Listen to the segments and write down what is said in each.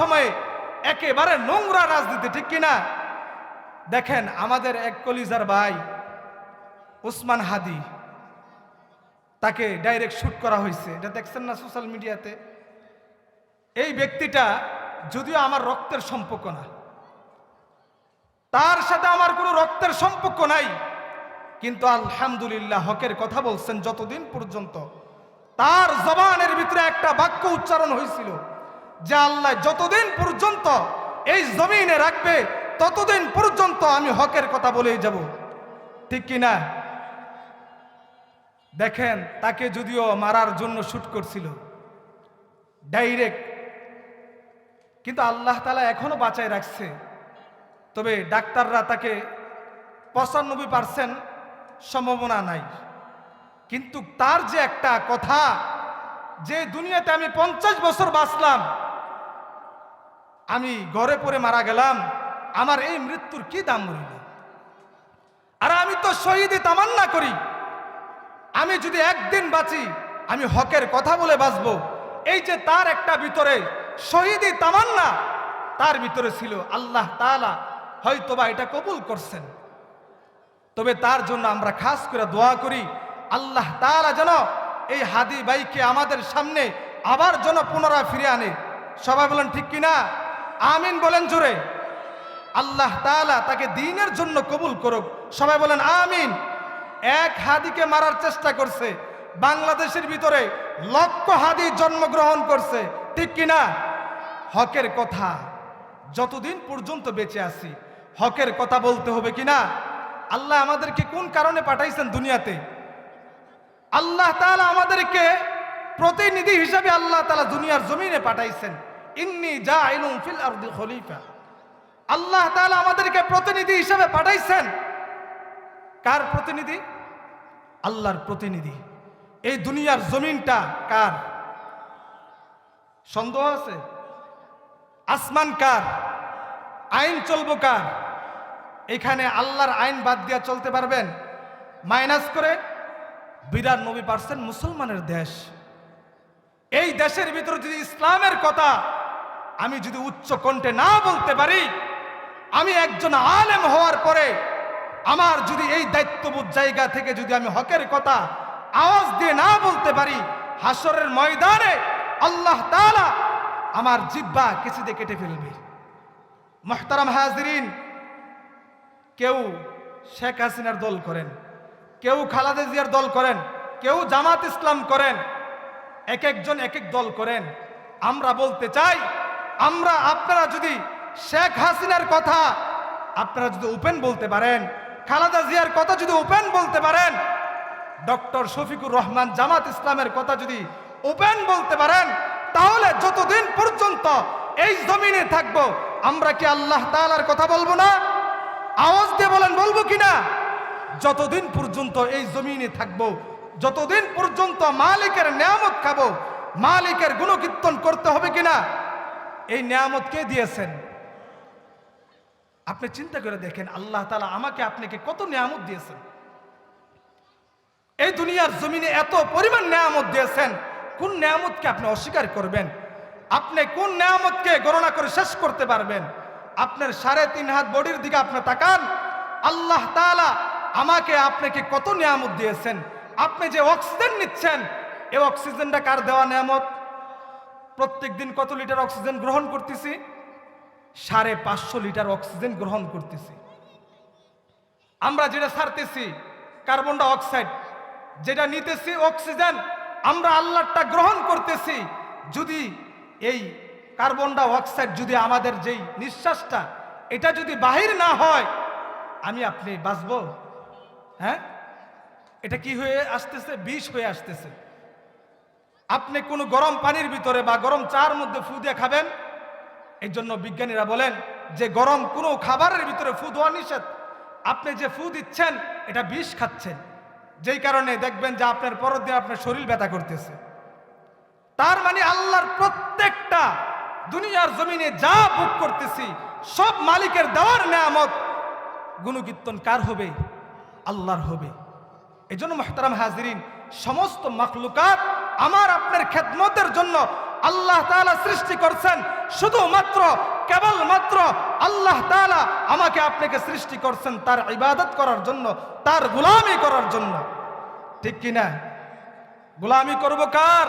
সময়ে একেবারে নোংরা রাজনীতি, ঠিক কিনা? দেখেন আমাদের এক কলিজার ভাই, ওসমান হাদি, তাকে ডাইরেক্ট শুট করা হয়েছে। এটা দেখছেন না সোশ্যাল মিডিয়াতে এই ব্যক্তিটা যদিও আমার রক্তের সম্পর্ক না, তার সাথে আমার কোনো রক্তের সম্পর্ক নাই, কিন্তু আলহামদুলিল্লাহ হকের কথা বলছেন, যতদিন পর্যন্ত তার জবানের ভিতরে একটা বাক্য উচ্চারণ হয়েছিল যে আল্লাহ যতদিন পর্যন্ত এই জমিনে রাখবে, ততদিন পর্যন্ত আমি হকের কথা বলেই যাব। ঠিক কি না দেখেন, তাকে যদিও মারার জন্য শুট করছিল, ডাইরেক্ট, কিন্তু আল্লাহ তালা এখনও বাঁচায় রাখছে। তবে ডাক্তাররা তাকে পঁচানব্বই পার্সেন্ট সম্ভাবনা নাই। কিন্তু তার যে একটা কথা, যে দুনিয়াতে আমি পঞ্চাশ বছর বাঁচলাম আমি ঘরে পড়ে মারা গেলাম, আমার এই মৃত্যুর কি দাম রইল? আর আমি তো শহীদে তামান্না করি। আমি যদি একদিন বাঁচি, আমি হকের কথা বলে বাঁচব। এই যে তার একটা ভিতরে শহীদি তামান্না, তার ভিতরে ছিল আল্লাহ তাআলা, হয়তোবা এটা কবুল করছেন। তবে তার জন্য আমরা খাস করে দোয়া করি, আল্লাহ তাআলা যেন এই হাদি বাইকে আমাদের সামনে আবার যেন পুনরায় ফিরে আনে। সবাই বলেন, ঠিক কিনা? আমিন বলেন জোরে। আল্লাহ তাআলা তাকে দিনের জন্য কবুল করুক। সবাই বলেন আমিন। এক হাদিকে মারার চেষ্টা করছে। বাংলাদেশের ভিতরে লক্ষ হাদি জন্মগ্রহণ করছে। ঠিক কিনা হকের কথা। যতদিন পর্যন্ত বেঁচে আছি, হকের কথা বলতে হবে কিনা আল্লাহ আমাদেরকে কোন কারণে পাঠাইছেন দুনিয়াতে? আল্লাহ তাআলা আমাদেরকে প্রতিনিধি হিসাবে আল্লাহ তালা দুনিয়ার জমিনে পাঠাইছেন। ইন্নি জাইলুম ফিল আরদি খলিফা। আল্লাহ তাআলা আমাদেরকে প্রতিনিধি হিসাবে পাঠাইছেন। কার প্রতিনিধি? আল্লাহর প্রতিনিধি। এই দুনিয়ার জমিনটা কার? সন্দেহ আছে? আসমান কার? আইন চলবো কার? এখানে আল্লাহর আইন বাদ দিয়া চলতে পারবেন? মাইনাস করে বিরাট নবী পারছেন মুসলমানের দেশ। এই দেশের ভিতরে যদি ইসলামের কথা আমি যদি উচ্চ কণ্ঠে না বলতে পারি, আমি একজন আলেম হওয়ার পরে আমার যদি এই দায়িত্ববোধ জায়গা থেকে যদি আমি হকের কথা আওয়াজ দিয়ে না বলতে পারি হাসরের ময়দানে আল্লাহ তালা আমার জিব্বা কিছু দিয়ে কেটে ফেলবে। মহতারাম হাজরিন, কেউ শেখ হাসিনার দল করেন, কেউ খালাদা জিয়ার দল করেন, কেউ জামাত ইসলাম করেন এক একজন এক এক দল করেন। আমরা বলতে চাই আমরা আপনারা যদি শেখ হাসিনার কথা আপনারা যদি ওপেন বলতে পারেন, খালাদা জিয়ার কথা যদি ওপেন বলতে পারেন, ডক্টর শফিকুর রহমান জামাত ইসলামের কথা যদি ওপেন বলতে পারেন, তাহলে যতদিন পর্যন্ত এই জমিনে থাকব, আমরা কি আল্লাহ তাআলার কথা বলব না? আওয়াজ দিয়ে বলেন, বলব কিনা যতদিন পর্যন্ত এই জমিনে থাকব, যতদিন পর্যন্ত মালিকের নিয়ামত খাব, মালিকের গুণকীর্তন করতে হবে কিনা এই নিয়ামত কে দিয়েছেন? আপনি চিন্তা করে দেখেন, আল্লাহ তালা আমাকে আপনাকে কত নিয়ামত দিয়েছেন। এই দুনিয়ার জমিনে এত পরিমাণ নিয়ামত দিয়েছেন, কোন নিয়ামতকে আপনি অস্বীকার করবেন? আপনি কোন নিয়ামতকে গণনা করে শেষ করতে পারবেন? আপনার সাড়ে তিন হাত বডির দিকে আপনি তাকান, আল্লাহ তাআলা আমাকে আপনাকে কত নিয়ামত দিয়েছেন? আপনি যে অক্সিজেন নিচ্ছেন, এই অক্সিজেনটা কার দেওয়া নিয়ামত? প্রত্যেক দিন কত লিটার অক্সিজেন গ্রহণ করতেছি? সাড়ে পাঁচশো লিটার অক্সিজেন গ্রহণ করতেছি। আমরা যেটা ছাড়তেছি, কার্বন ডাইঅক্সাইড, যেটা নিতেছি অক্সিজেন, আমরা আল্লাহটা গ্রহণ করতেছি। যদি এই কার্বন ডাই অক্সাইড যদি আমাদের যেই নিঃশ্বাসটা, এটা যদি বাহির না হয়, আমি আপনি বাঁচব? হ্যাঁ? এটা কি হয়ে আসতেছে? বিষ হয়ে আসতেছে। আপনি কোনো গরম পানির ভিতরে বা গরম চার মধ্যে ফু দিয়ে খাবেন? এই জন্য বিজ্ঞানীরা বলেন, যে গরম কোনো খাবারের ভিতরে ফু দেওয়া নিষেধ। আপনি যে ফু দিচ্ছেন, এটা বিষ খাচ্ছেন। যেই কারণে দেখবেন যে আপনার পরের দিন আপনার শরীর ব্যথা করতেছে। তার মানে আল্লাহর প্রত্যেকটা দুনিয়ার জমিনে যা ভোগ করতেছি, সব মালিকের দেওয়ার নেয়ামত, গুণকীর্তন কার হবে? আল্লাহর হবে। এই জন্য মহতারাম হাজরিন, সমস্ত মাকলুকাত আমার আপনার খেদমতের জন্য আল্লাহ তাআলা সৃষ্টি করছেন। শুধুমাত্র, কেবলমাত্র আল্লাহ তাআলা আমাকে আপনাকে সৃষ্টি করছেন তার ইবাদত করার জন্য, তার গোলামি করার জন্য। ঠিক কি না? গোলামি করব কার?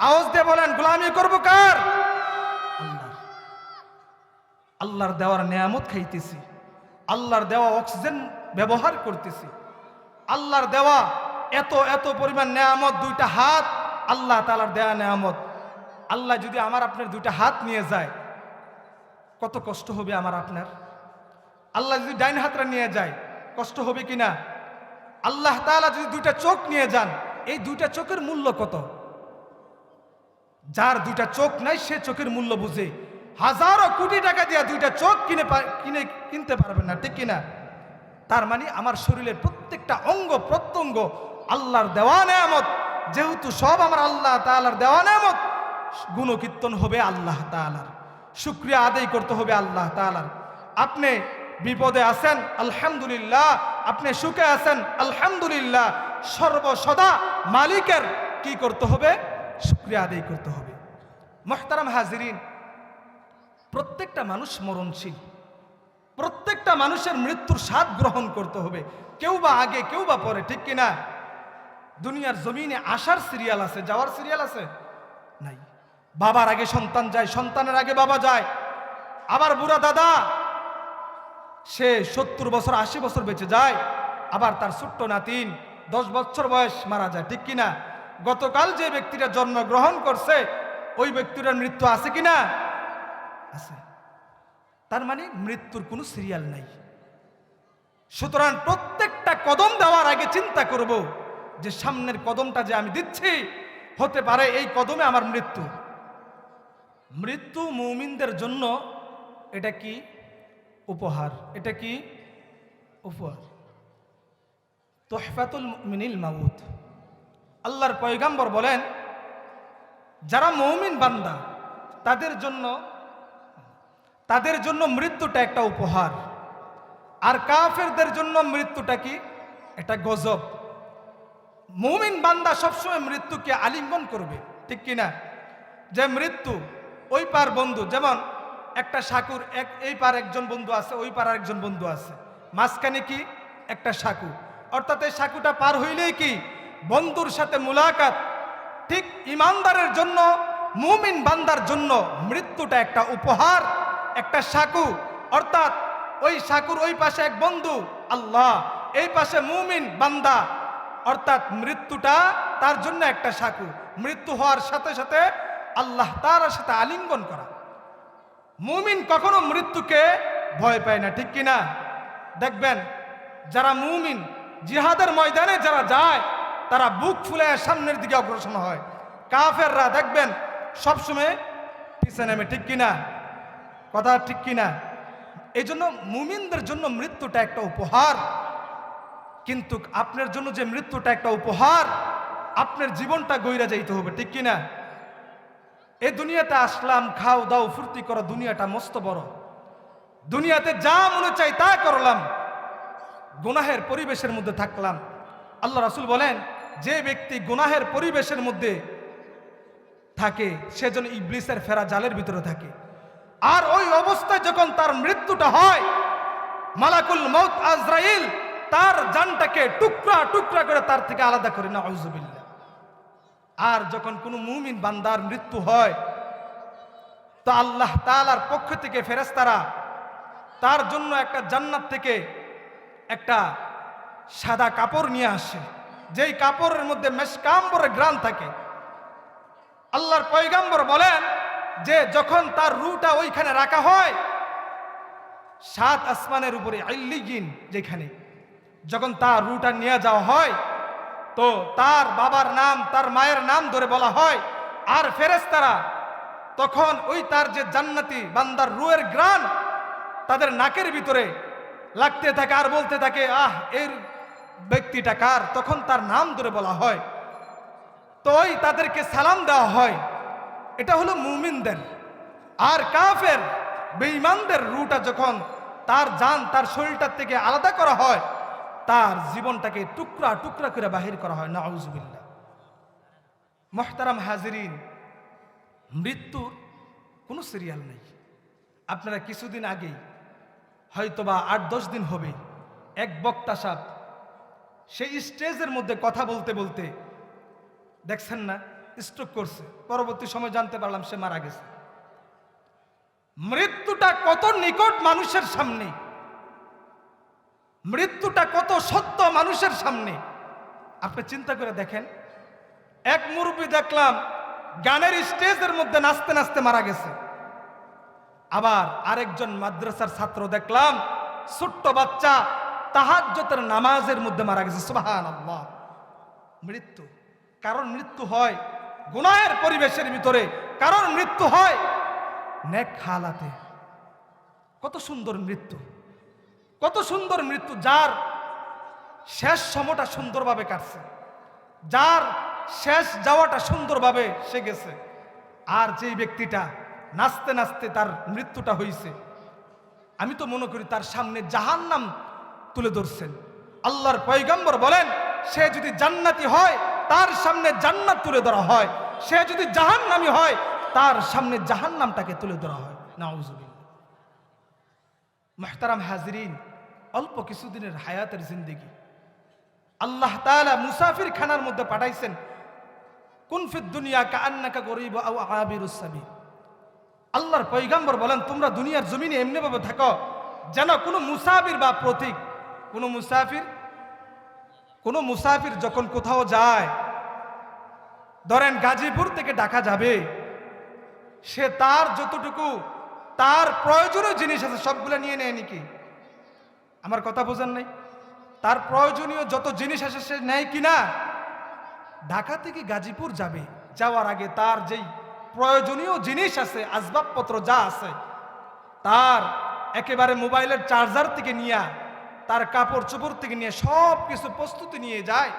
আওয়াজ দিয়ে বলেন, গোলামি করব কার? আল্লাহর। দেওয়ার নিয়ামত খাইতেছি। আল্লাহর দেওয়া অক্সিজেন ব্যবহার করতেছি। আল্লাহর দেওয়া এত এত পরিমাণ নেয়ামত, দুইটা হাত, আল্লাহ তালার দেয়া নেয়ামত। আল্লাহ যদি আমার আপনার দুইটা হাত নিয়ে যায়, কত কষ্ট হবে আমার আপনার? আল্লাহ যদি ডাইন হাতটা নিয়ে যায়, কষ্ট হবে কিনা? আল্লাহ তালা যদি দুইটা চোখ নিয়ে যান, এই দুইটা চোখের মূল্য কত? যার দুইটা চোখ নাই, সে চোখের মূল্য বুঝে। হাজারো কোটি টাকা দিয়ে দুইটা চোখ কিনে কিনে, কিনতে পারবেন না, ঠিক কিনা? তার মানে আমার শরীরের প্রত্যেকটা অঙ্গ প্রত্যঙ্গ আল্লাহর দেওয়া নেয়ামত, যেহেতু সব আমার আল্লাহ তাআলার দেওয়া নেয়ামত, গুণকীর্তন হবে আল্লাহ তাআলার। শুক্রিয়া আদায় করতে হবে আল্লাহ তাআলার। আপনি বিপদে আছেন, আলহামদুলিল্লাহ। আপনি সুখে আছেন, আলহামদুলিল্লাহ। সর্বসদা মালিকের কি করতে হবে? শুক্রিয়া আদায় করতে হবে। মোহতারাম হাজিরিন, প্রত্যেকটা মানুষ মরণশীল। প্রত্যেকটা মানুষের মৃত্যুর স্বাদ গ্রহণ করতে হবে। কেউ বা আগে, কেউ বা পরে, ঠিক কিনা? দুনিয়ার জমিনে আসার সিরিয়াল আছে, যাওয়ার সিরিয়াল আছে? নাই। বাবার আগে সন্তান যায়, সন্তানের আগে বাবা যায়। আবার বুড়া দাদা, সে সত্তর বছর, আশি বছর বেঁচে যায়। আবার তার ছোট্ট নাতিন, দশ বছর বয়স মারা যায়, ঠিক কিনা? গতকাল যে ব্যক্তিটা জন্মগ্রহণ করছে, ওই ব্যক্তিটার মৃত্যু আছে কিনা? আছে। তার মানে মৃত্যুর কোনো সিরিয়াল নাই। সুতরাং প্রত্যেকটা কদম দেওয়ার আগে চিন্তা করব যে সামনের কদমটা যে আমি দিচ্ছি, হতে পারে এই কদমে আমার মৃত্যু। মৃত্যু মুমিনদের জন্য এটা কি? উপহার। এটা কি? উপহার। তোহফাতুল মিনিল মাউত। আল্লাহর পয়গাম্বর বলেন, যারা মৌমিন বান্দা, তাদের জন্য তাদের জন্য মৃত্যুটা একটা উপহার। আর কাফেরদের জন্য মৃত্যুটা কি? একটা গজব। মুমিন বান্দা সবসময় মৃত্যুকে আলিঙ্গন করবে, ঠিক কিনা? যে মৃত্যু, ওই পার বন্ধু, যেমন একটা সাকুর, এক, এই পার একজন বন্ধু আছে, ওই পার একজন বন্ধু আছে। মাঝখানে কি? একটা সাকু। অর্থাৎ এই সাকুটা পার হইলেই কি? বন্ধুর সাথে মুলাকাত। ঠিক ইমানদারের জন্য, মুমিন বান্দার জন্য মৃত্যুটা একটা উপহার, একটা সাকু। অর্থাৎ ওই সাকুর ওই পাশে এক বন্ধু, আল্লাহ। এই পাশে মুমিন বান্দা। অর্থাৎ মৃত্যুটা তার জন্য একটা সাকু। মৃত্যু হওয়ার সাথে সাথে আল্লাহ তার সাথে আলিঙ্গন করা। মুমিন কখনো মৃত্যুকে ভয় পায় না, ঠিক কিনা? দেখবেন, যারা মুমিন, জিহাদের ময়দানে যারা যায়, তারা বুক ফুলে সামনের দিকে অগ্রসর হয়। কাফেররা দেখবেন, সবসময় পিছনে নেমে, ঠিক কিনা? কথা ঠিক কিনা? এই জন্য মুমিনদের জন্য মৃত্যুটা একটা উপহার। কিন্তু আপনার জন্য যে মৃত্যুটা একটা উপহার, আপনার জীবনটা গইরা যাইতে হবে, ঠিক কিনা? এই দুনিয়াতে আসলাম, খাও, দাও, ফুর্তি করো, দুনিয়াটা মস্ত বড়। দুনিয়াতে যা মনে চাই তা করলাম। গুনাহের পরিবেশের মধ্যে থাকলাম। আল্লাহ রাসুল বলেন, যে ব্যক্তি গুনাহের পরিবেশের মধ্যে থাকে সেজন্য ইবলিসের ফেরা জালের ভিতরে থাকে। আর ওই অবস্থায় যখন তার মৃত্যুটা হয়, মালাকুল মৌত আজরাইল তার জানটাকে টুকরা টুকরা করে তার থেকে আলাদা করে না আউজুবিল্লা আর যখন কোনো মুমিন বান্দার মৃত্যু হয়, তো আল্লাহ তালার পক্ষ থেকে ফেরেস্তারা তার জন্য একটা জান্নাত থেকে একটা সাদা কাপড় নিয়ে আসে। যেই কাপড়ের মধ্যে মেশকাম্বরের গ্রাম থাকে। আল্লাহর পয়গাম্বর বলেন যে যখন তার রুটা ওইখানে রাখা হয়, সাত আসমানের উপরে আল্লিগিন যেখানে যখন তার রুটা নিয়ে যাওয়া হয়, তো তার বাবার নাম, তার মায়ের নাম ধরে বলা হয়, আর ফেরেস্তারা তখন ওই তার যে জান্নাতি বান্দার রুয়ের গ্রান তাদের নাকের ভিতরে লাগতে থাকে আর বলতে থাকে, আহ, এর ব্যক্তিটা কার? তখন তার নাম ধরে বলা হয়। তো ওই তাদেরকে সালাম দেওয়া হয়। এটা হলো মুমিনদের। আর কাফের, বেঈমানদের রুটা যখন তার জান, তার শরীরটার থেকে আলাদা করা হয় তার জীবনটাকে টুকরা টুকরা করে বাহির করা হয়, নাউজুবিল্লাহ। মহতারাম হাজিরিন, মৃত্যুর কোনো সিরিয়াল নেই। আপনারা কিছুদিন আগেই হয়তোবা আট দশ দিন হবে, এক বক্তা সাপ সেই স্টেজের মধ্যে কথা বলতে বলতে দেখছেন না স্ট্রোক করছে। পরবর্তী সময় জানতে পারলাম সে মারা গেছে। মৃত্যুটা কত নিকট মানুষের সামনে? মৃত্যুটা কত সত্য মানুষের সামনে? আপনি চিন্তা করে দেখেন, এক মুরব্বী দেখলাম গানের স্টেজের মধ্যে নাচতে নাচতে মারা গেছে। আবার আরেকজন মাদ্রাসার ছাত্র দেখলাম, ছোট্ট বাচ্চা তাহাজ্জতের নামাজের মধ্যে মারা গেছে। সুবাহান আল্লাহ মৃত্যু। কারণ মৃত্যু হয় গুনাহের পরিবেশের ভিতরে কারণ মৃত্যু হয় নেক হালাতে। কত সুন্দর মৃত্যু। কত সুন্দর মৃত্যু, যার শেষ সময়টা সুন্দরভাবে কাটছে। যার শেষ যাওয়াটা সুন্দরভাবে সে গেছে। আর যেই ব্যক্তিটা নাচতে নাচতে তার মৃত্যুটা হয়েছে আমি তো মনে করি তার সামনে জাহান্নাম তুলে ধরছেন। আল্লাহর পয়গম্বর বলেন, সে যদি জান্নাতি হয়, তার সামনে জান্নাত তুলে ধরা হয়। সে যদি জাহান্নামি হয়, তার সামনে জাহান্নামটাকে তুলে ধরা হয়। নাউজুবিল্লাহ। মাহতারাম হাজরিন অল্প কিছুদিনের হায়াতের জিন্দেগি। আল্লাহ তাআলা মুসাফির খানার মধ্যে পাঠাইছেন কুনফিদ দুনিয়া কান্নাকা গরিব আও আবিরুস সাবিল। আল্লাহর পৈগম্বর বলেন, তোমরা দুনিয়ার জমিনে এমনিভাবে থাকো, যেন কোনো মুসাফির বা প্রতীক, কোনো মুসাফির কোনো মুসাফির যখন কোথাও যায়, ধরেন গাজীপুর থেকে ডাকা যাবে, সে তার যতটুকু, তার প্রয়োজনীয় জিনিস আছে সবগুলো নিয়ে নেয় নাকি? আমার কথা বোঝেন নাই? তার প্রয়োজনীয় যত জিনিস আছে সে নেয় কিনা ঢাকা থেকে গাজীপুর যাবে, যাওয়ার আগে তার যেই প্রয়োজনীয় জিনিস আছে, আসবাবপত্র যা আছে, তার একেবারে মোবাইলের চার্জার থেকে নিয়ে, তার কাপড় চোপড় থেকে নিয়ে সব কিছু প্রস্তুতি নিয়ে যায়,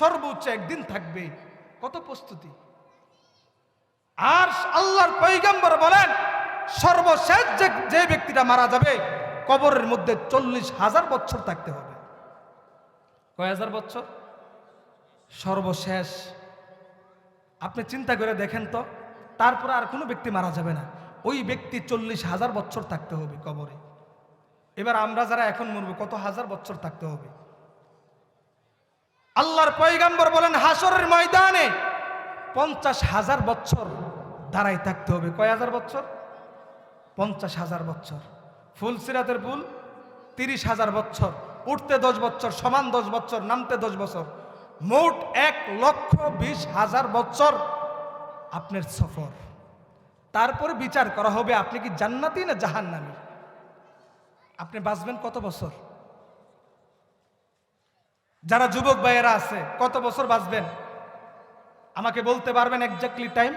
সর্বোচ্চ একদিন থাকবে। কত প্রস্তুতি? আর আল্লাহর পৈগম্বর বলেন, সর্বশেষ যে ব্যক্তিটা মারা যাবে কবরের মধ্যে চল্লিশ হাজার বছর থাকতে হবে। কয় হাজার বছর? সর্বশেষ। আপনি চিন্তা করে দেখেন তো তারপরে আর কোনো ব্যক্তি মারা যাবে না। ওই ব্যক্তি চল্লিশ হাজার বছর থাকতে হবে কবরে। এবার আমরা যারা এখন মরবো কত হাজার বছর থাকতে হবে? আল্লাহর পয়গাম্বর বলেন হাসরের ময়দানে পঞ্চাশ হাজার বছর দাঁড়াই থাকতে হবে। কয় হাজার বছর? পঞ্চাশ হাজার বছর। ফুল সিরাতের ফুল, তিরিশ হাজার বছর। উঠতে দশ বছর, সমান দশ বছর, নামতে দশ বছর। মোট এক লক্ষ বিশ হাজার বছর আপনার সফর। তারপরে বিচার করা হবে, আপনি কি জান্নাতি না জাহান্নামি? আপনি বাঁচবেন কত বছর? যারা যুবক ভাইয়েরা আছে, কত বছর বাঁচবেন? আমাকে বলতে পারবেন এক্স্যাক্টলি টাইম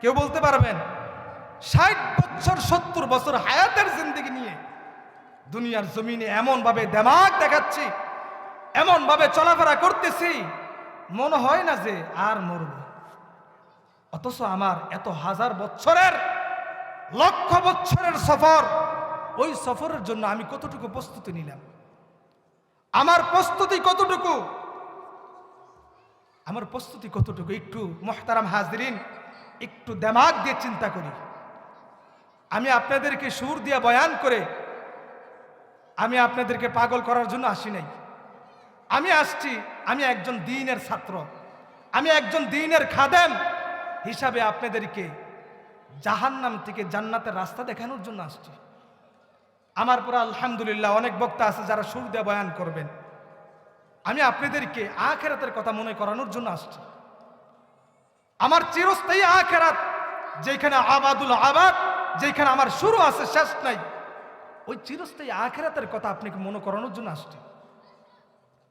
কেউ বলতে পারবেন? ষাট বছর, সত্তর বছর হায়াতের জিন্দিগি নিয়ে দুনিয়ার জমিনে এমনভাবে দেমাগ দেখাচ্ছি, এমনভাবে চলাফেরা করতেছি, মনে হয় না যে আর মরব। অথচ আমার এত হাজার বছরের, লক্ষ বছরের সফর, ওই সফরের জন্য আমি কতটুকু প্রস্তুতি নিলাম? আমার প্রস্তুতি কতটুকু? আমার প্রস্তুতি কতটুকু? একটু মোহতারাম হাজরিন, একটু দেমাগ দিয়ে চিন্তা করি। আমি আপনাদেরকে সুর দিয়ে বয়ান করে আমি আপনাদেরকে পাগল করার জন্য আসি নাই। আমি আসছি, আমি একজন দিনের ছাত্র। আমি একজন দিনের খাদেম হিসাবে আপনাদেরকে জাহান্নাম থেকে জান্নাতের রাস্তা দেখানোর জন্য আসছি। আমার পরে আলহামদুলিল্লাহ অনেক বক্তা আছে যারা সুর দিয়ে বয়ান করবেন। আমি আপনাদেরকে আখেরাতের কথা মনে করানোর জন্য আসছি। আমার চিরস্থায়ী আখেরাত যেখানে আবাদুল আবাদ যেখানে আমার শুরু আছে, শেষ নাই। ওই চিরস্থায়ী আখেরাতের কথা আপনাকে মনে করানোর জন্য আসছি।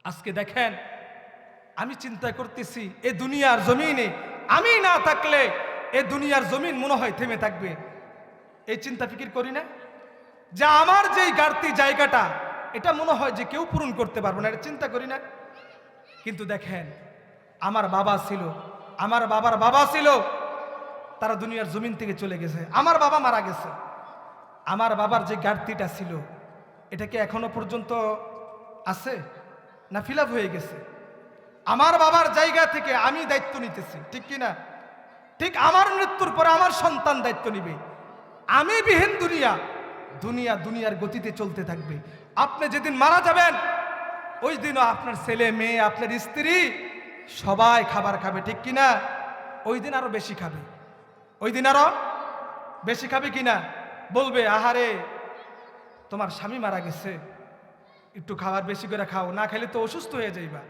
আজকে দেখেন, আমি চিন্তা করতেছি, এ দুনিয়ার জমিনে আমি না থাকলে এ দুনিয়ার জমিন মনে হয় থেমে থাকবে। এই চিন্তা ফিকির করি না। যে আমার যেই গাড়তি জায়গাটা, এটা মনে হয় যে কেউ পূরণ করতে পারব না, এটা চিন্তা করি না। কিন্তু দেখেন, আমার বাবা ছিল, আমার বাবার বাবা ছিল তারা দুনিয়ার জমিন থেকে চলে গেছে। আমার বাবা মারা গেছে। আমার বাবার যে গাড়তিটা ছিল, এটা কি এখনও পর্যন্ত আছে না ফিল হয়ে গেছে? আমার বাবার জায়গা থেকে আমি দায়িত্ব নিতেছি, ঠিক কি না? ঠিক আমার মৃত্যুর পরে আমার সন্তান দায়িত্ব নিবে। আমি বিহীন দুনিয়া দুনিয়া দুনিয়ার গতিতে চলতে থাকবে। আপনি যেদিন মারা যাবেন, ওই দিনও আপনার ছেলে, মেয়ে, আপনার স্ত্রী সবাই খাবার খাবে, ঠিক কিনা ওই দিন আরও বেশি খাবে। ওই দিন আরও বেশি খাবে কিনা? বলবে, আহারে, তোমার স্বামী মারা গেছে। একটু খাবার বেশি করে খাও, না খেলে তো অসুস্থ হয়ে যাইবা।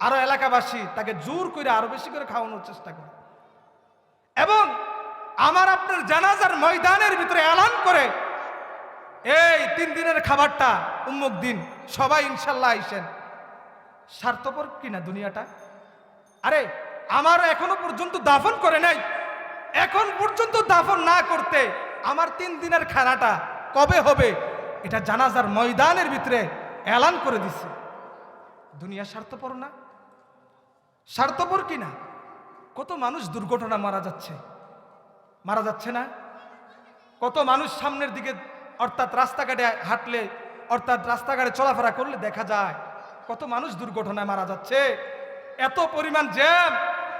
আরও এলাকাবাসী তাকে জোর করে আরও বেশি করে খাওয়ানোর চেষ্টা করে। এবং আমার আপনার জানাজার ময়দানের ভিতরে এলান করে, এই তিন দিনের খাবারটা উম্মুক দিন, সবাই ইনশাল্লাহ আইসেন। স্বার্থপর কিনা দুনিয়াটা? আরে আমার এখনও পর্যন্ত দাফন করে নাই। এখন পর্যন্ত দাফন না করতে আমার তিন দিনের খানাটা কবে হবে, এটা জানাজার ময়দানের ভিতরে এলান করে দিছে। দুনিয়া স্বার্থপর না? স্বার্থপর কিনা কত মানুষ দুর্ঘটনা মারা যাচ্ছে। মারা যাচ্ছে না? কত মানুষ সামনের দিকে অর্থাৎ রাস্তাঘাটে হাঁটলে, অর্থাৎ রাস্তাঘাটে চলাফেরা করলে দেখা যায়, কত মানুষ দুর্ঘটনায় মারা যাচ্ছে। এত পরিমাণ জ্যাম,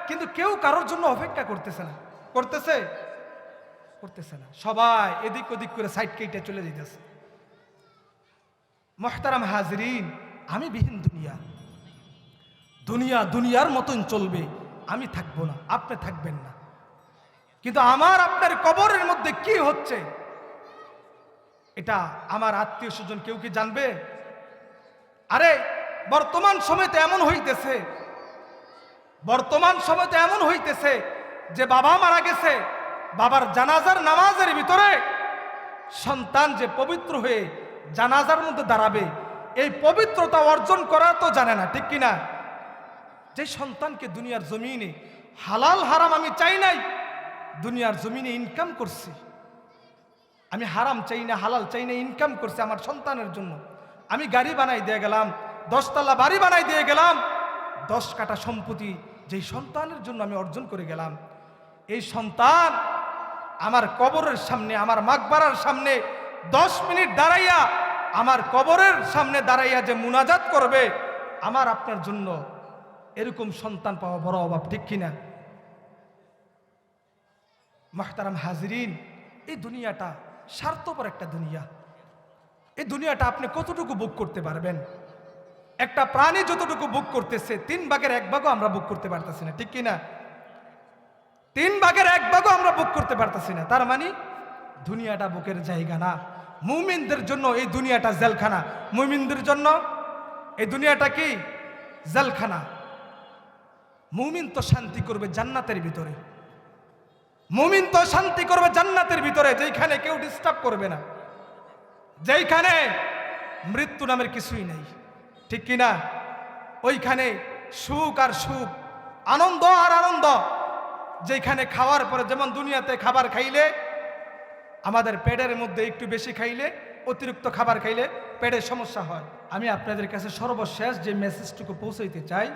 কিন্তু কেউ কারোর জন্য অপেক্ষা করতেছে না। করতেছে? করতেছে না। সবাই এদিক ওদিক করে সাইড কেটে চলে যেতেছে মহতারাম হাজরিন, আমি বিহীন দুনিয়া। দুনিয়া দুনিয়ার মতন চলবে, আমি থাকব না, আপনি থাকবেন না। কিন্তু আমার আপনার কবরের মধ্যে কি হচ্ছে? এটা আমার আত্মীয় স্বজন কেউ কি জানবে? আরে, বর্তমান সময়তে এমন হইতেছে। বর্তমান সময়তে এমন হইতেছে যে বাবা মারা গেছে, বাবার জানাজার নামাজের ভিতরে সন্তান যে পবিত্র হয়ে জানাজার মধ্যে দাঁড়াবে, এই পবিত্রতা অর্জন করা তো জানে না, ঠিক কিনা? যে সন্তানকে দুনিয়ার জমিনে হালাল, হারাম আমি চাই নাই, দুনিয়ার জমিনে ইনকাম করছি। আমি হারাম চাই না, হালাল চাই না ইনকাম করছি আমার সন্তানের জন্য। আমি গাড়ি বানাই দিয়ে গেলাম, দশতলা বাড়ি বানাই দিয়ে গেলাম, দশ কাটা সম্পত্তি যেই সন্তানের জন্য আমি অর্জন করে গেলাম এই সন্তান আমার কবরের সামনে, আমার মাকবারার সামনে দশ মিনিট দাঁড়াইয়া, আমার কবরের সামনে দাঁড়াইয়া যে মুনাজাত করবে, আমার আপনার জন্য এরকম সন্তান পাওয়া বড় অভাব, ঠিক কিনা? মাহতারাম হাজরিন, এই দুনিয়াটা স্বার্থপর একটা দুনিয়া। এই দুনিয়াটা আপনি কতটুকু বুক করতে পারবেন? একটা প্রাণী যতটুকু বুক করতেছে, তিন ভাগের এক ভাগও আমরা বুক করতে পারতেছি না, ঠিক কিনা? তিন ভাগের এক ভাগও আমরা বুক করতে পারতেছি না। তার মানে দুনিয়াটা বুকের জায়গা না। মুমিনদের জন্য এই দুনিয়াটা জেলখানা। মুমিনদের জন্য এই দুনিয়াটা কি? জেলখানা। মুমিন তো শান্তি করবে জান্নাতের ভিতরে। মুমিন তো শান্তি করবে জান্নাতের ভিতরে যেখানে কেউ ডিস্টার্ব করবে না। যেইখানে মৃত্যু নামের কিছুই নেই। ঠিক কিনা? ওইখানে সুখ আর সুখ, আনন্দ আর আনন্দ। যেখানে খাওয়ার পরে যেমন দুনিয়াতে খাবার খাইলে, আমাদের পেটের মধ্যে একটু বেশি খাইলে, অতিরিক্ত খাবার খাইলে পেটের সমস্যা হয়। আমি আপনাদের কাছে সর্বশেষ যে মেসেজটুকু পৌঁছাইতে চাই,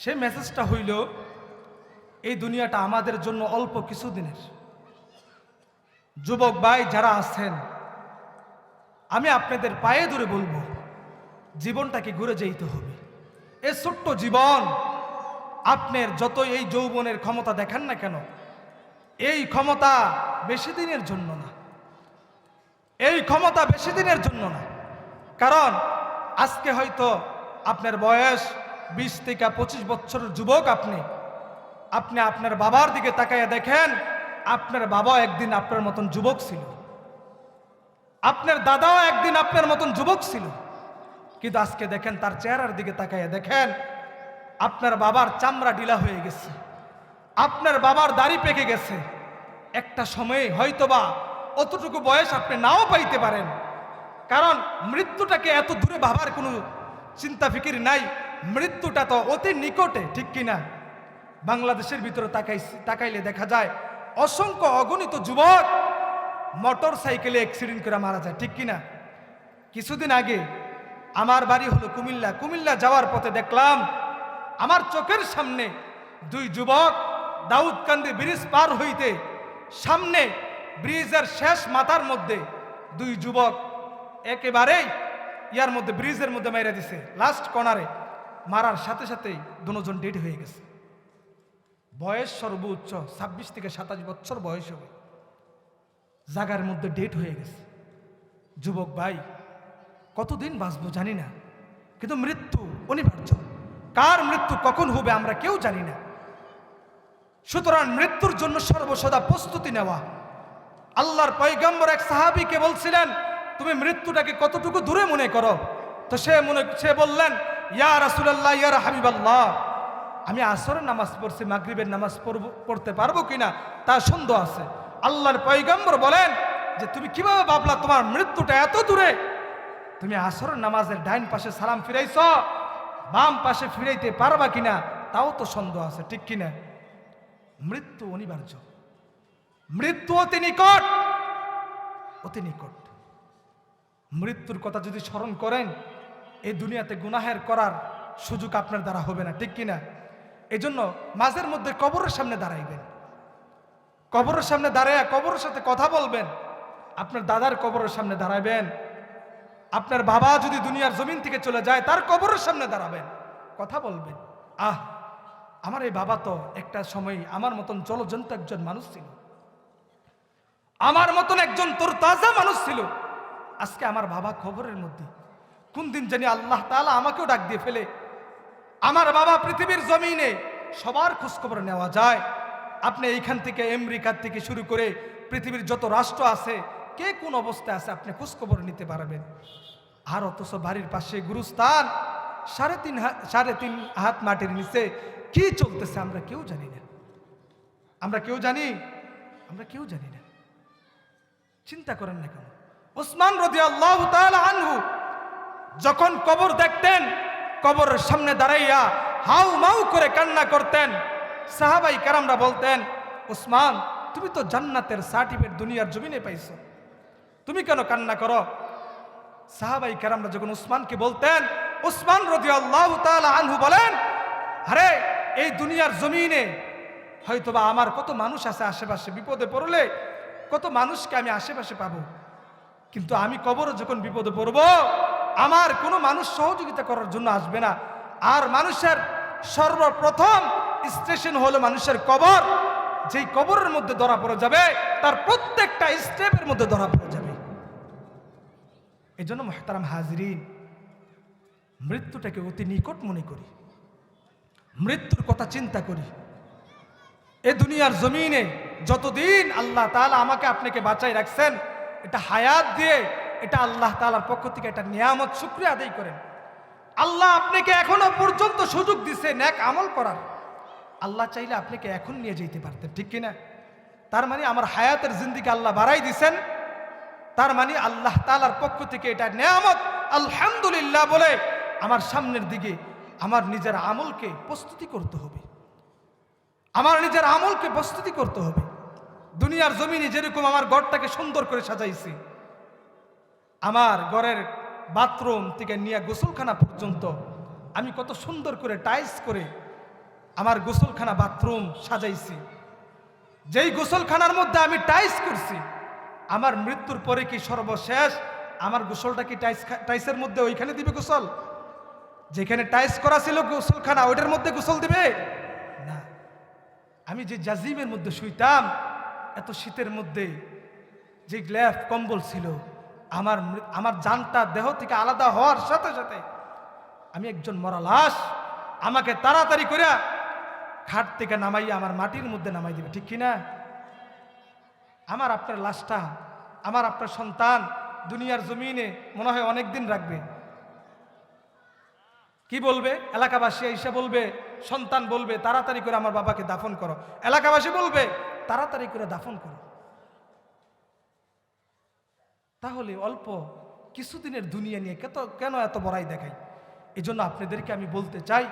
সে মেসেজটা হইল, এই দুনিয়াটা আমাদের জন্য অল্প কিছুদিনের। যুবক ভাই যারা আছেন, আমি আপনাদের পায়ে ধরে বলব, জীবনটাকে ঘুরে যেতে হবে। এ ছোট্ট জীবন আপনার যত এই যৌবনের ক্ষমতা দেখান না কেন, এই ক্ষমতা বেশি দিনের জন্য না। এই ক্ষমতা বেশি দিনের জন্য না। কারণ আজকে হয়তো আপনার বয়স বিশ থেকে পঁচিশ বছরের যুবক আপনি আপনি আপনার বাবার দিকে তাকাইয়া দেখেন, আপনার বাবা একদিন আপনার মতন যুবক ছিল। আপনার দাদাও একদিন আপনার মতন যুবক ছিল। কিন্তু আজকে দেখেন তার চেহারার দিকে তাকাইয়া দেখেন আপনার বাবার চামড়া ঢিলা হয়ে গেছে। আপনার বাবার দাড়ি পেকে গেছে। একটা সময়ে হয়তোবা অতটুকু বয়স আপনি নাও পাইতে পারেন। কারণ মৃত্যুটাকে এত দূরে ভাবার কোনো চিন্তা ফিকির নাই। মৃত্যুটা তো অতি নিকটে, ঠিক কিনা? বাংলাদেশের ভিতরে তাকাই তাকাইলে দেখা যায় অসংখ্য অগণিত যুবক মোটর সাইকেলে অ্যাক্সিডেন্ট করে মারা যায়, ঠিক কিনা? কিছুদিন আগে আমার বাড়ি হলো কুমিল্লা। কুমিল্লা যাওয়ার পথে দেখলাম আমার চোখের সামনে দুই যুবক দাউদকান্দি ব্রিজ পার হইতে সামনে ব্রিজের শেষ মাথার মধ্যে দুই যুবক একেবারেই ইয়ার মধ্যে ব্রিজের মধ্যে মেরে দিছে। লাস্ট কর্নারে মারার সাথে সাথেই দুজন ডেড হয়ে গেছে। বয়স সর্বোচ্চ, ছাব্বিশ থেকে সাতাশ বছর বয়স হবে। জাগার মধ্যে ডেট হয়ে গেছে। যুবক ভাই, কতদিন বাঁচবো জানি না, কিন্তু মৃত্যু অনিবার্য। কার মৃত্যু কখন হবে আমরা কেউ জানি না। সুতরাং মৃত্যুর জন্য সর্বসদা প্রস্তুতি নেওয়া। আল্লাহর পয়গম্বর এক সাহাবিকে বলছিলেন, তুমি মৃত্যুটাকে কতটুকু দূরে মনে করো? তো সে মনে, সে বললেন, ইয়া রাসুলাল্লাহ, ইয়া হাবিবাল্লাহ আমি আসরের নামাজ পড়ছি, মাগরিবের নামাজ পড়ব, পড়তে পারব কিনা তা সন্দেহ আছে। আল্লাহর পৈগম্বর বলেন যে, তুমি কীভাবে ভাবলা তোমার মৃত্যুটা এত দূরে? তুমি আসরের নামাজের ডাইন পাশে সালাম ফিরাইছ বাম পাশে ফিরাইতে পারবা কিনা, তাও তো সন্দেহ আছে, ঠিক কিনা? মৃত্যু অনিবার্য। মৃত্যু অতি নিকট! অতি নিকট। মৃত্যুর কথা যদি স্মরণ করেন, এই দুনিয়াতে গুনাহের করার সুযোগ আপনার দ্বারা হবে না, ঠিক কিনা? এই জন্য মাঝের মধ্যে কবরের সামনে দাঁড়াইবেন। কবরের সামনে দাঁড়ায় কবরের সাথে কথা বলবেন। আপনার দাদার কবরের সামনে দাঁড়াবেন আপনার বাবা যদি দুনিয়ার জমিন থেকে চলে যায়, তার কবরের সামনে দাঁড়াবেন। কথা বলবেন। আহ, আমার এই বাবা তো একটা সময় আমার মতন জলজন্ত একজন মানুষ ছিল। আমার মতন একজন তোর তাজা মানুষ ছিল। আজকে আমার বাবা খবরের মধ্যে। কোন দিন জানি আল্লাহ তালা আমাকেও ডাক দিয়ে ফেলে, আমার বাবা পৃথিবীর জমিনে সবার খোঁজখবর নেওয়া যায়। আপনি এইখান থেকে আমেরিকার থেকে শুরু করে পৃথিবীর যত রাষ্ট্র আছে কে কোন অবস্থায় আছে আপনি খোঁজখবর নিতে পারবেন? আর অথচ বাড়ির পাশে গুরুস্থান, সাড়ে তিন সাড়ে তিন হাত মাটির নিচে কি চলতেছে আমরা কেউ জানি না। আমরা কেউ জানি? আমরা কেউ জানি না। চিন্তা করেন না কেন? ওসমান রদি আল্লাহ আনহু যখন কবর দেখতেন, কবরের সামনে দাঁড়াইয়া হাউ মাউ করে কান্না করতেন, সাহাবাই কারামরা বলতেন, ওসমান, তুমি তো জান্নাতের সার্টিফিকেট দুনিয়ার জমিনে পাইছো। তুমি কেন কান্না করো? সাহাবাই কারামরা যখন উসমানকে বলতেন, উসমান রদি আল্লাহ আনহু বলেন, আরে, এই দুনিয়ার জমিনে হয়তোবা আমার কত মানুষ আছে আশেপাশে, বিপদে পড়লে কত মানুষকে আমি আশেপাশে পাবো? কিন্তু আমি কবরে যখন বিপদে পড়ব, আমার কোনো মানুষ সহযোগিতা করার জন্য আসবে না। আর মানুষের সর্বপ্রথম স্টেশন হলো মানুষের কবর। যেই কবরের মধ্যে ধরা পড়ে যাবে, তার প্রত্যেকটা স্টেপের মধ্যে ধরা পড়ে যাবে। এই জন্য মহতারাম হাজরিন, মৃত্যুটাকে অতি নিকট মনে করি। মৃত্যুর কথা চিন্তা করি। এ দুনিয়ার জমিনে যতদিন আল্লাহ তালা আমাকে আপনাকে বাঁচাই রাখছেন, এটা হায়াত দিয়ে এটা আল্লাহ তাআলার পক্ষ থেকে এটা নিয়ামত শুক্রিয়া আদায় করেন। আল্লাহ আপনাকে এখনও পর্যন্ত সুযোগ দিছে ন্যাক আমল করার। আল্লাহ চাইলে আপনাকে এখন নিয়ে যেতে পারতেন, ঠিক কিনা? তার মানে আমার হায়াতের জিন্দিকে আল্লাহ বাড়াই দিছেন। তার মানে আল্লাহ তালার পক্ষ থেকে এটা নেয়ামত। আলহামদুলিল্লাহ বলে আমার সামনের দিকে আমার নিজের আমলকে প্রস্তুতি করতে হবে। আমার নিজের আমলকে প্রস্তুতি করতে হবে। দুনিয়ার জমিনে যেরকম আমার ঘরটাকে সুন্দর করে সাজাইছি, আমার ঘরের বাথরুম থেকে নিয়ে গোসলখানা পর্যন্ত আমি কত সুন্দর করে টাইলস করে আমার গোসলখানা বাথরুম সাজাইছি। যেই গোসলখানার মধ্যে আমি টাইস করছি আমার মৃত্যুর পরে কি সর্বশেষ? আমার গোসলটা কি টাইস টাইসের মধ্যে ওইখানে দিবে গোসল? যেখানে টাইস করা ছিল গোসলখানা, ওইটার মধ্যে গোসল দিবে? না। আমি যে জাজিমের মধ্যে শুইতাম, এত শীতের মধ্যে যে গ্ল্যাফ কম্বল ছিল, আমার আমার জানটা দেহ থেকে আলাদা হওয়ার সাথে সাথে আমি একজন মরা লাশ আমাকে তাড়াতাড়ি করে খাট থেকে নামাইয়া আমার মাটির মধ্যে নামাই দিবে। ঠিক কিনা? আমার আপনার লাশটা, আমার আপনার সন্তান দুনিয়ার জমিনে মনে হয় অনেক দিন রাখবে। কি বলবে? এলাকাবাসী এসে বলবে, সন্তান বলবে, তাড়াতাড়ি করে আমার বাবাকে দাফন করো। এলাকাবাসী বলবে, তাড়াতাড়ি করে দাফন করো। তাহলে অল্প কিছুদিনের দুনিয়া নিয়ে কত, কেন এত বড়াই দেখাই? এই জন্য আপনাদেরকে আমি বলতে চাই,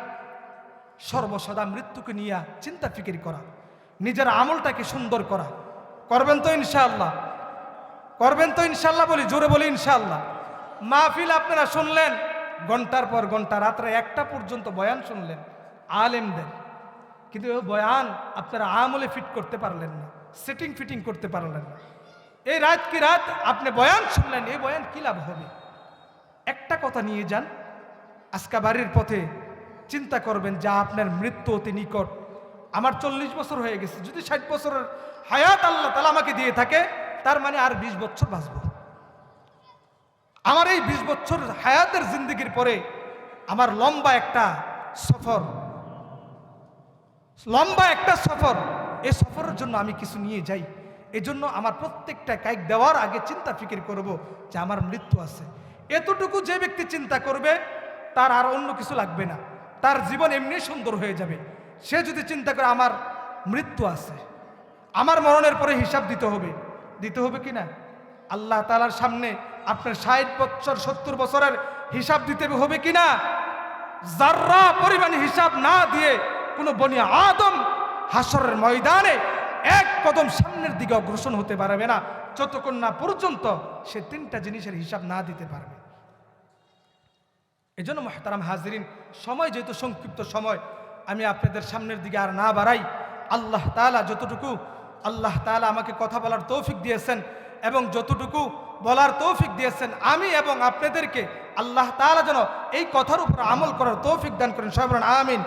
সর্বসদা মৃত্যুকে নিয়ে চিন্তা ফিকির করা, নিজের আমলটাকে সুন্দর করা করবেন তো ইনশাআল্লাহ। করবেন তো ইনশাল্লাহ বলি, জোরে বলি ইনশাআল্লাহ। মাহফিল আপনারা শুনলেন, ঘণ্টার পর ঘণ্টা, রাত্রে একটা পর্যন্ত বয়ান শুনলেন, আলেমদের। কিন্তু ওই বয়ান আপনারা আমলে ফিট করতে পারলেন না সেটিং ফিটিং করতে পারলেন না। এই রাত কি রাত আপনি বয়ান শুনলেন, এই বয়ান কি লাভ হবে? একটা কথা নিয়ে যান, আজকা বাড়ির পথে চিন্তা করবেন যা আপনার মৃত্যু অতি নিকট। আমার চল্লিশ বছর হয়ে গেছে, যদি ষাট বছরের হায়াত আল্লাহ তালা আমাকে দিয়ে থাকে, তার মানে আর বিশ বছর বাঁচব। আমার এই বিশ বছর হায়াতের জিন্দগির পরে আমার লম্বা একটা সফর, লম্বা একটা সফর এই সফরের জন্য আমি কিছু নিয়ে যাই। এজন্য আমার প্রত্যেকটা কাইক দেওয়ার আগে চিন্তা ফিকির করব যে আমার মৃত্যু আছে। এতটুকু যে ব্যক্তি চিন্তা করবে, তার আর অন্য কিছু লাগবে না। তার জীবন এমনি সুন্দর হয়ে যাবে। সে যদি চিন্তা করে আমার মৃত্যু আছে, আমার মরণের পরে হিসাব দিতে হবে দিতে হবে কি না? আল্লাহ তালার সামনে আপনার ষাট বছর সত্তর বছরের হিসাব দিতে হবে কি না? জাররা পরিমাণ হিসাব না দিয়ে কোনো বনি আদম হাসরের ময়দানে এক কদম সামনের দিকে অগ্রসর হতে পারবে না, যতক্ষণ না পর্যন্ত সে তিনটা জিনিসের হিসাব না দিতে পারবে। এজন্য মহতারাম হাজরিন, সময় যেহেতু সংক্ষিপ্ত সময় আমি আপনাদের সামনের দিকে আর না বাড়াই। আল্লাহ তালা যতটুকু, আল্লাহ তালা আমাকে কথা বলার তৌফিক দিয়েছেন এবং যতটুকু বলার তৌফিক দিয়েছেন, আমি এবং আপনাদেরকে আল্লাহ তালা যেন এই কথার উপর আমল করার তৌফিক দান করেন। সবাই আমিন।